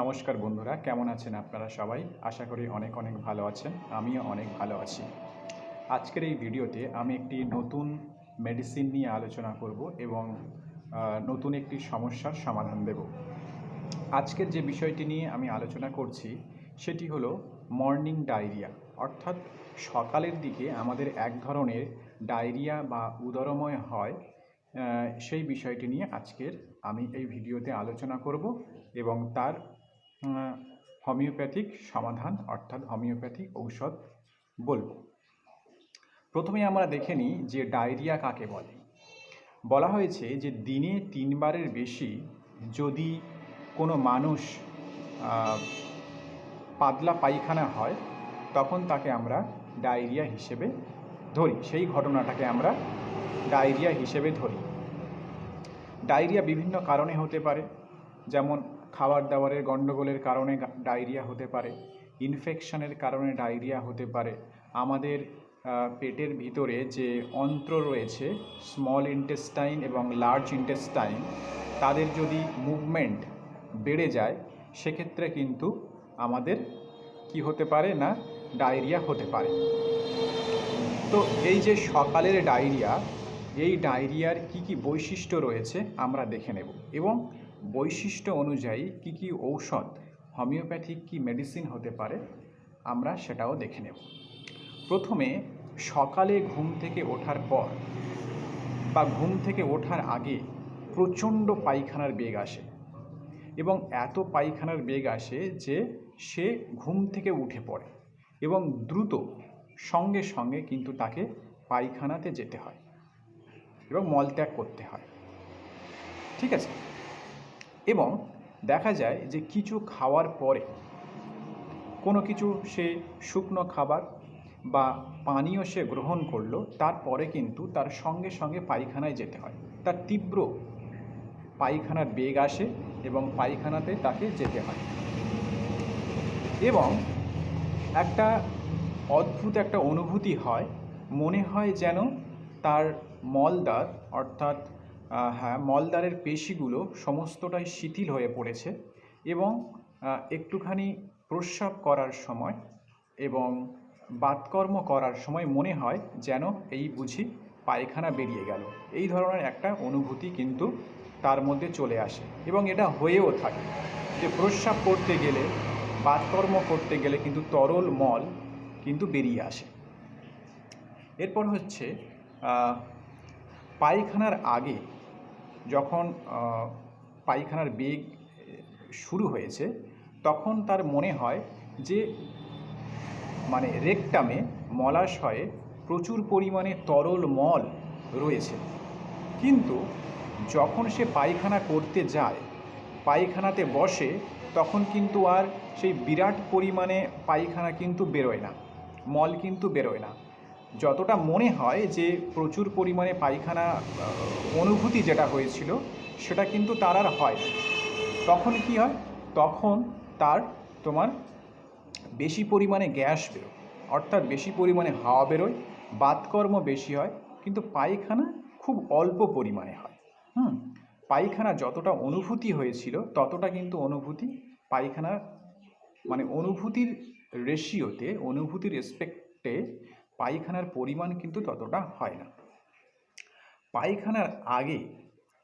নমস্কার বন্ধুরা, কেমন আছেন আপনারা সবাই? আশা করি অনেক অনেক ভালো আছেন, আমিও অনেক ভালো আছি। আজকের এই ভিডিওতে আমি একটি নতুন মেডিসিন নিয়ে আলোচনা করব এবং নতুন একটি সমস্যার সমাধান দেব। আজকের যে বিষয়টি নিয়ে আমি আলোচনা করছি, সেটি হলো মর্নিং ডায়রিয়া অর্থাৎ সকালের দিকে আমাদের এক ধরনের ডায়রিয়া বা উদরময় হয় সেই বিষয়টি নিয়ে আজকের আমি এই ভিডিওতে আলোচনা করব এবং তার হোমিওপ্যাথিক সমাধান, অর্থাৎ হোমিওপ্যাথিক ঔষধ বলব। প্রথমে আমরা দেখে নিই যে ডায়রিয়া কাকে বলে। বলা হয়েছে যে দিনে তিনবারের বেশি যদি কোনো মানুষ পাতলা পায়খানা হয়, তখন তাকে আমরা ডায়রিয়া হিসেবে ধরি। সেই ঘটনাটাকে আমরা ডায়রিয়া হিসেবে ধরি। ডায়রিয়া বিভিন্ন কারণে হতে পারে, যেমন খাবার দাবারের গণ্ডগোলের কারণে ডায়রিয়া হতে পারে, ইনফেকশনের কারণে ডায়রিয়া হতে পারে। আমাদের পেটের ভিতরে যে অন্ত্র রয়েছে স্মল ইন্টেস্টাইন এবং লার্জ ইন্টেস্টাইন তাদের যদি মুভমেন্ট বেড়ে যায়, সেক্ষেত্রে কিন্তু আমাদের কি হতে পারে না, ডায়রিয়া হতে পারে। তো এই যে সকালের ডায়রিয়া, এই ডায়রিয়ার কি কি বৈশিষ্ট্য রয়েছে আমরা দেখে নেব এবং বৈশিষ্ট্য অনুযায়ী কি কি ঔষধ, হোমিওপ্যাথিক কি মেডিসিন হতে পারে, আমরা সেটাও দেখে নেব। প্রথমে, সকালে ঘুম থেকে ওঠার পর বা ঘুম থেকে ওঠার আগে প্রচণ্ড পায়খানার বেগ আসে এবং এত পায়খানার বেগ আসে যে সে ঘুম থেকে উঠে পড়ে এবং দ্রুত সঙ্গে সঙ্গে কিন্তু তাকে পায়খানাতে যেতে হয় এবং মলত্যাগ করতে হয়। ঠিক আছে? এবং দেখা যায় যে কিছু খাওয়ার পরে কোনো কিছু সে শুকনো খাবার বা পানীয় সে গ্রহণ করল, তারপরে কিন্তু তার সঙ্গে সঙ্গে পায়খানায় যেতে হয়। তার তীব্র পায়খানার বেগ আসে এবং পায়খানাতে তাকে যেতে হয়। এবং একটা অদ্ভুত একটা অনুভূতি হয়। মনে হয় যেন তার মলদ্বার অর্থাৎ হ্যাঁ মলদ্বারের পেশিগুলো সমস্তটাই শিথিল হয়ে পড়েছে এবং একটুখানি প্রস্রাব করার সময় এবং বাতকর্ম করার সময় মনে হয় যেন এই বুঝি পায়খানা বেরিয়ে গেল। এই ধরনের একটা অনুভূতি কিন্তু তার মধ্যে চলে আসে এবং এটা হয়েও থাকে যে প্রস্রাব করতে গেলে, বাতকর্ম করতে গেলে কিন্তু তরল মল কিন্তু বেরিয়ে আসে। এরপর হচ্ছে পায়খানার আগে যখন পায়খানার বেগ শুরু হয়েছে, তখন তার মনে হয় যে মানে রেকটামে মলাশয়ে প্রচুর পরিমাণে তরল মল রয়েছে। কিন্তু যখন সে পায়খানা করতে যায়, পায়খানাতে বসে, তখন কিন্তু আর সেই বিরাট পরিমাণে পায়খানা কিন্তু বেরোয় না, মল কিন্তু বেরোয় না। যতটা মনে হয় যে প্রচুর পরিমাণে পায়খানা অনুভূতি যেটা হয়েছিল, সেটা কিন্তু তার আর হয় তখন কি হয়? তখন তার তোমার বেশি পরিমাণে গ্যাস বেরোয়, অর্থাৎ বেশি পরিমাণে হাওয়া বেরোয়, বাতকর্ম বেশি হয়, কিন্তু পায়খানা খুব অল্প পরিমাণে হয়। হুম? পায়খানা যতটা অনুভূতি হয়েছিল, ততটা কিন্তু অনুভূতি পায়খানার মানে অনুভূতির রেশিওতে অনুভূতির রেসপেক্টে পায়খানার পরিমাণ কিন্তু ততটা হয় না। পায়খানার আগে,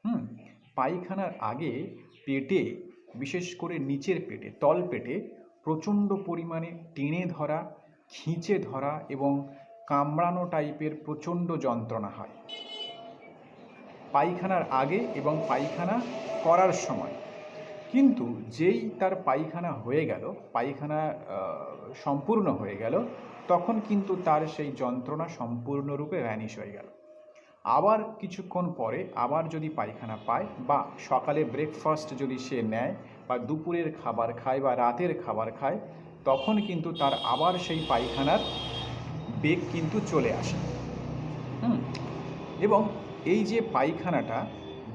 হুম, পায়খানার আগে পেটে, বিশেষ করে নিচের পেটে, তল পেটে প্রচণ্ড পরিমাণে টেনে ধরা, খিঁচে ধরা এবং কামড়ানো টাইপের প্রচণ্ড যন্ত্রণা হয়। পায়খানার আগে এবং পায়খানা করার সময় কিন্তু যেই তার পায়খানা হয়ে গেল, পায়খানা সম্পূর্ণ হয়ে গেল, তখন কিন্তু তার সেই যন্ত্রণা সম্পূর্ণরূপে ভ্যানিশ হয়ে গেল। আবার কিছুক্ষণ পরে আবার যদি পায়খানা পায় বা সকালে ব্রেকফাস্ট যদি সে নেয় বা দুপুরের খাবার খায় বা রাতের খাবার খায়, তখন কিন্তু তার আবার সেই পায়খানার বেগ কিন্তু চলে আসে। হুম? এবং এই যে পায়খানাটা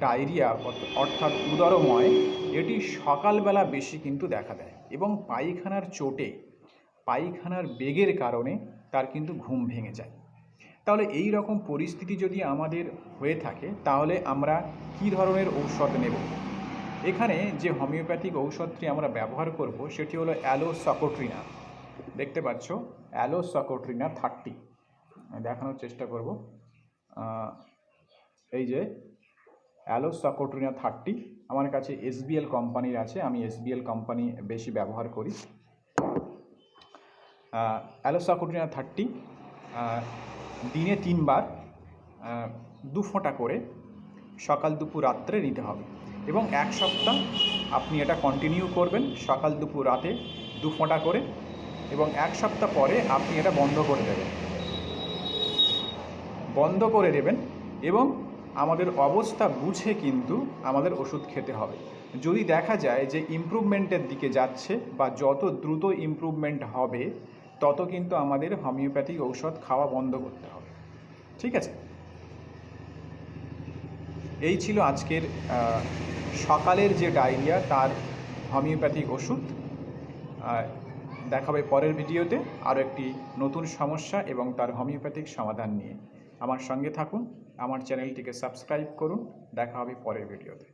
ডায়রিয়া অর্থাৎ উদরময়, এটি সকালবেলা বেশি কিন্তু দেখা দেয় এবং পায়খানার চোটে, পায়খানার বেগের কারণে তার কিন্তু ঘুম ভেঙে যায়। তাহলে এই রকম পরিস্থিতি যদি আমাদের হয়ে থাকে, তাহলে আমরা কী ধরনের ঔষধ নেব? এখানে যে হোমিওপ্যাথিক ঔষধটি আমরা ব্যবহার করব, সেটি হলো অ্যালোসকোট্রিনা। দেখতে পাচ্ছ, অ্যালোসকোট্রিনা থার্টি। দেখানোর চেষ্টা করব। এই যে অ্যালোসকোট্রিনা থার্টি আমার কাছে এসবিএল কোম্পানির আছে। আমি এসবিএল কোম্পানি বেশি ব্যবহার করি। অ্যালোসকোট্রিনা থার্টি দিনে তিনবার দু ফোঁটা করে সকাল, দুপুর, রাত্রে নিতে হবে। এবং এক সপ্তাহ আপনি এটা কন্টিনিউ করবেন সকাল, দুপুর, রাতে দু ফোঁটা করে এবং এক সপ্তাহ পরে আপনি এটা বন্ধ করে দেবেন। বন্ধ করে দেবেন এবং আমাদের অবস্থা বুঝে কিন্তু আমাদের ওষুধ খেতে হবে। যদি দেখা যায় যে ইমপ্রুভমেন্টের দিকে যাচ্ছে বা যত দ্রুত ইমপ্রুভমেন্ট হবে, তত কিন্তু আমাদের হোমিওপ্যাথিক ঔষধ খাওয়া বন্ধ করতে হবে। ঠিক আছে? এই ছিল আজকের সকালের যে ডায়রিয়া তার হোমিওপ্যাথিক ওষুধ। দেখাবে পরের ভিডিওতে আরও একটি নতুন সমস্যা এবং তার হোমিওপ্যাথিক সমাধান নিয়ে। আমার সঙ্গে থাকুন আমার চ্যানেলটিকে সাবস্ক্রাইব করুন দেখা হবে পরের ভিডিওতে।